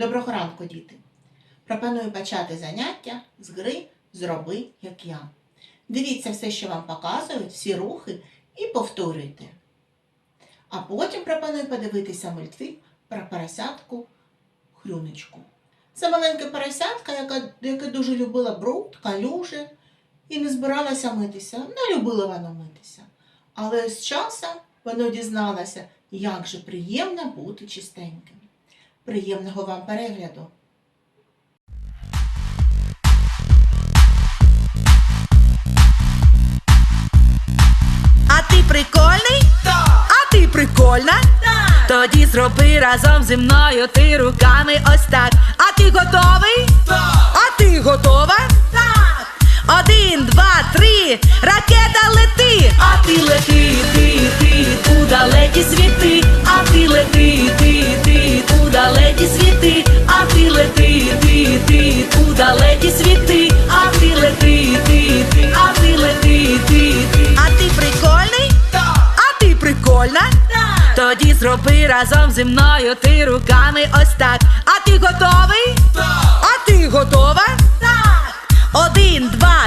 Доброго ранку, діти! Пропоную почати заняття з гри Зроби, як я. Дивіться все, що вам показують, всі рухи і повторюйте. А потім пропоную подивитися мультфільм про поросятку Хрюничку. Це маленька поросятка, яка, яка дуже любила бруд, калюжі і не збиралася митися. Не любила вона митися. Але з часом воно дізналося, як же приємно бути чистеньким. Приємного вам перегляду! А ти прикольний? А ти прикольна? Тоді зроби разом зі мною ти руками ось так. А ти готовий? А ти готова? Так. Один, два, три, ракета лети. А ти лети, ти, ти, у далекі світи. А ти лети, ти, ти, у далекі світи. А ти лети, ти, ти, у далекі світи. А ти лети, ти, ти, а ти лети, ти, ти. А ти прикольний? А ти прикольна? Тоді зроби разом зі мною ти руками ось так. А ти готовий? А ти готова? Так. Один, два,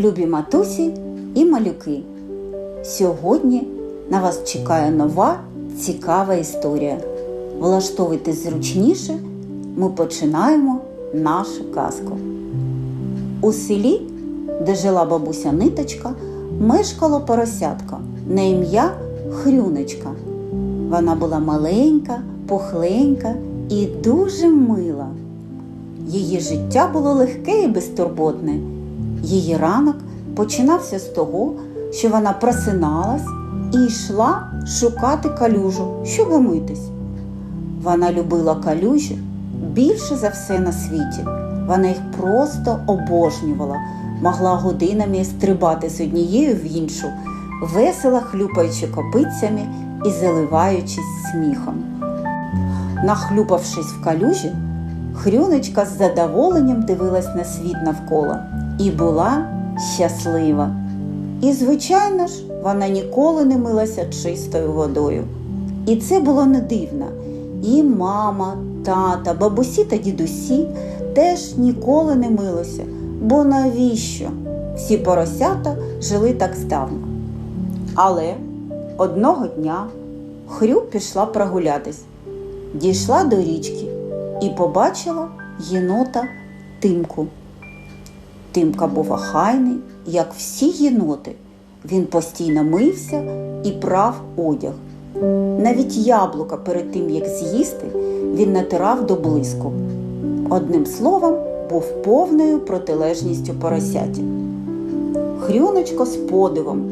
любі матусі і малюки! Сьогодні на вас чекає нова цікава історія. Влаштовуйтесь зручніше, ми починаємо нашу казку. У селі, де жила бабуся Ниточка, мешкало поросятка на ім'я Хрюнечка. Вона була маленька, пухленька і дуже мила. Її життя було легке і безтурботне. Її ранок починався з того, що вона просиналась і йшла шукати калюжу, щоб умитись. Вона любила калюжі більше за все на світі. Вона їх просто обожнювала, могла годинами стрибати з однією в іншу, весело хлюпаючи копицями і заливаючись сміхом. Нахлюпавшись в калюжі, Хрюночка з задоволенням дивилась на світ навколо і була щаслива. І, звичайно ж, вона ніколи не милася чистою водою. І це було не дивно. І мама, тата, бабусі та дідусі теж ніколи не милися. Бо навіщо? Всі поросята жили так здавна. Але одного дня Хрю пішла прогулятись, дійшла до річки і побачила єнота Тимку. Тимка був охайний, як всі єноти. Він постійно мився і прав одяг. Навіть яблука перед тим, як з'їсти, він натирав до блиску. Одним словом, був повною протилежністю поросяті. Хрюночка з подивом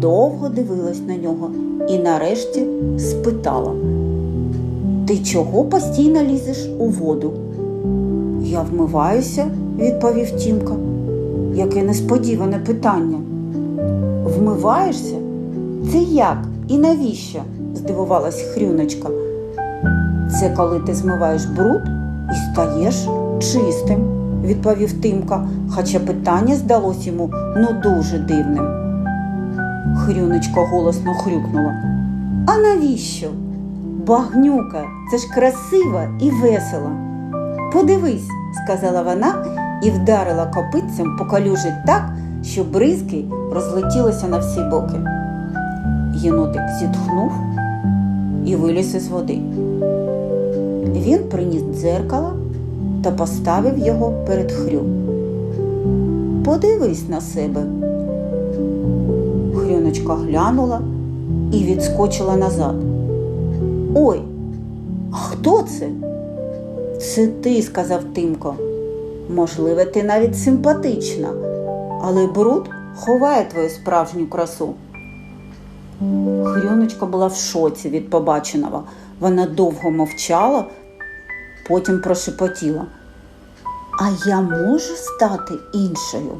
довго дивилась на нього і нарешті спитала: Ти чого постійно лізеш у воду? Я вмиваюся, відповів Тімка. Яке несподіване питання. Вмиваєшся? Це як і навіщо? здивувалась Хрюночка. Це коли ти змиваєш бруд і стаєш чистим, відповів Тимка, хоча питання здалось йому ну дуже дивним. Хрюнечка голосно хрюкнула. А навіщо? Багнюка, це ж красиво і весело. Подивись, сказала вона і вдарила копитцем по калюжі так, що бризки розлетілися на всі боки. Єнотик зітхнув і виліз із води. Він приніс дзеркало та поставив його перед хрю. Подивись на себе. Хрюночка глянула і відскочила назад. Ой, а хто це? Це ти, сказав Тимко. Можливо, ти навіть симпатична, але бруд ховає твою справжню красу. Хрюночка була в шоці від побаченого. Вона довго мовчала, потім прошепотіла. А я можу стати іншою?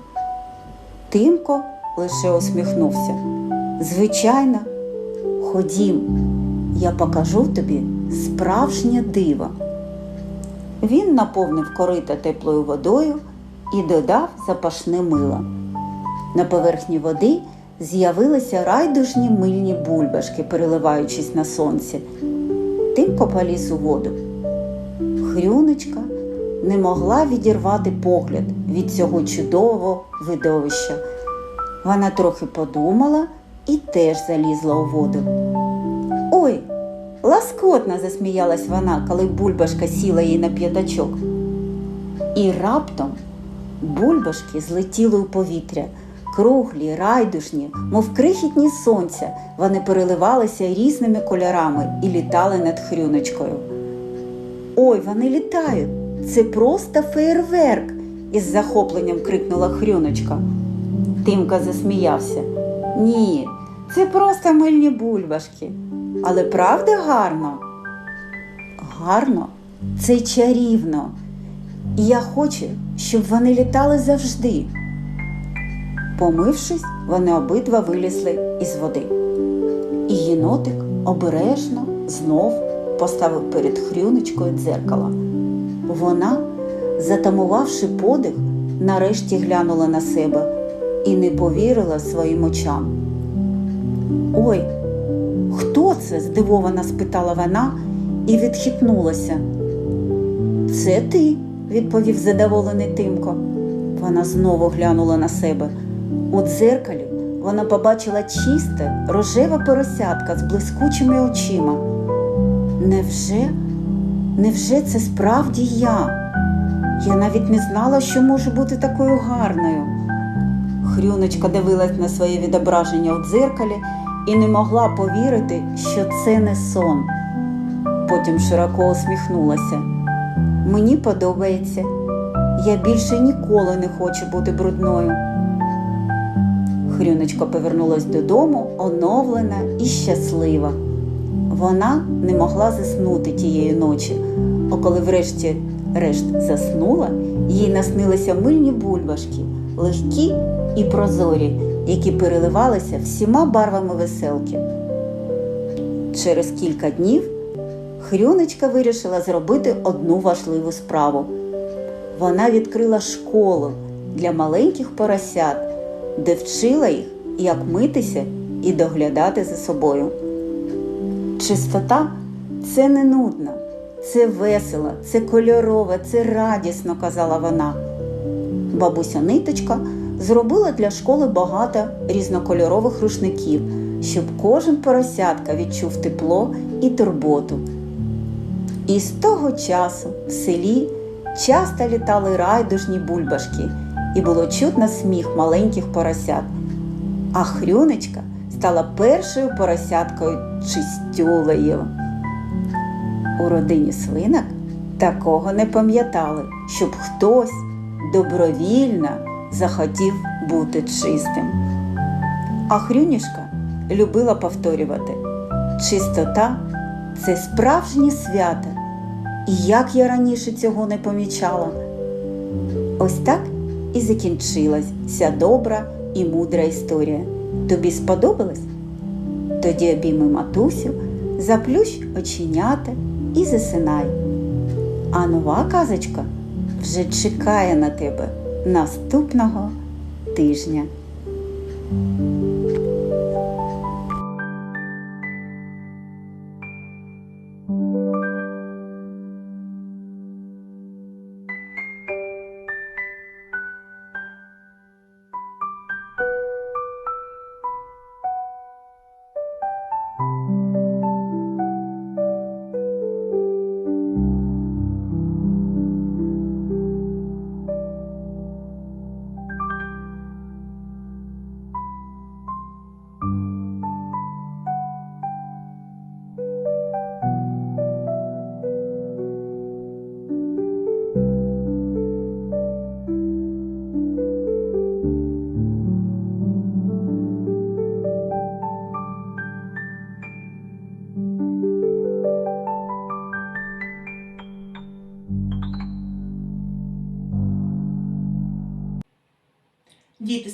Тимко лише усміхнувся. Звичайно, ходім, я покажу тобі справжнє диво. Він наповнив корита теплою водою і додав запашне мило. На поверхні води з'явилися райдужні мильні бульбашки, переливаючись на сонці. Тимко поліз у воду. Хрюнечка не могла відірвати погляд від цього чудового видовища. Вона трохи подумала і теж залізла у воду. Ой, ласкотно засміялась вона, коли бульбашка сіла їй на п'ятачок. І раптом бульбашки злетіли у повітря, круглі, райдушні, мов крихітні сонця, вони переливалися різними кольорами і літали над хрюночкою. Ой, вони літають! Це просто феєрверк! із захопленням крикнула Хрюночка. Тимка засміявся. Ні, це просто мильні бульбашки. Але правда гарно? Гарно, це чарівно. І я хочу, щоб вони літали завжди. Помившись, вони обидва вилізли із води. І єнотик обережно знов поставив перед хрюночкою дзеркало. Вона, затамувавши подих, нарешті глянула на себе і не повірила своїм очам. Ой, це? здивовано спитала вона і відхитнулася. Це ти, відповів задоволений Тимко. Вона знову глянула на себе. У дзеркалі вона побачила чисте, рожеве поросятка з блискучими очима. Невже? Невже це справді я? Я навіть не знала, що можу бути такою гарною. Хрюночка дивилась на своє відображення у дзеркалі і не могла повірити, що це не сон. Потім широко усміхнулася. Мені подобається. Я більше ніколи не хочу бути брудною. Хрюночка повернулась додому, оновлена і щаслива. Вона не могла заснути тієї ночі, а коли врешті решт заснула, їй наснилися мильні бульбашки, легкі і прозорі, які переливалися всіма барвами веселки. Через кілька днів Хрюночка вирішила зробити одну важливу справу. Вона відкрила школу для маленьких поросят, де вчила їх, як митися і доглядати за собою. Чистота це не нудно, це весело, це кольорове, це радісно, казала вона. Бабуся ниточка зробила для школи багато різнокольорових рушників, щоб кожен поросятка відчув тепло і турботу. І з того часу в селі часто літали райдужні бульбашки, і було чутно сміх маленьких поросят. А Хрюнечка стала першою поросяткою чистюлею. У родині свинок такого не пам'ятали, щоб хтось добровільно захотів бути чистим. А Хрюнішка любила повторювати: чистота це справжнє свято. І як я раніше цього не помічала. Ось так і закінчилась ця добра і мудра історія. Тобі сподобалось? Тоді обійми матусю, заплющ оченята і засинай. А нова казочка вже чекає на тебе наступного тижня.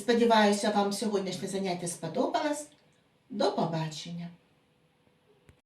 Сподіваюся, вам сьогоднішнє заняття сподобалось. До побачення!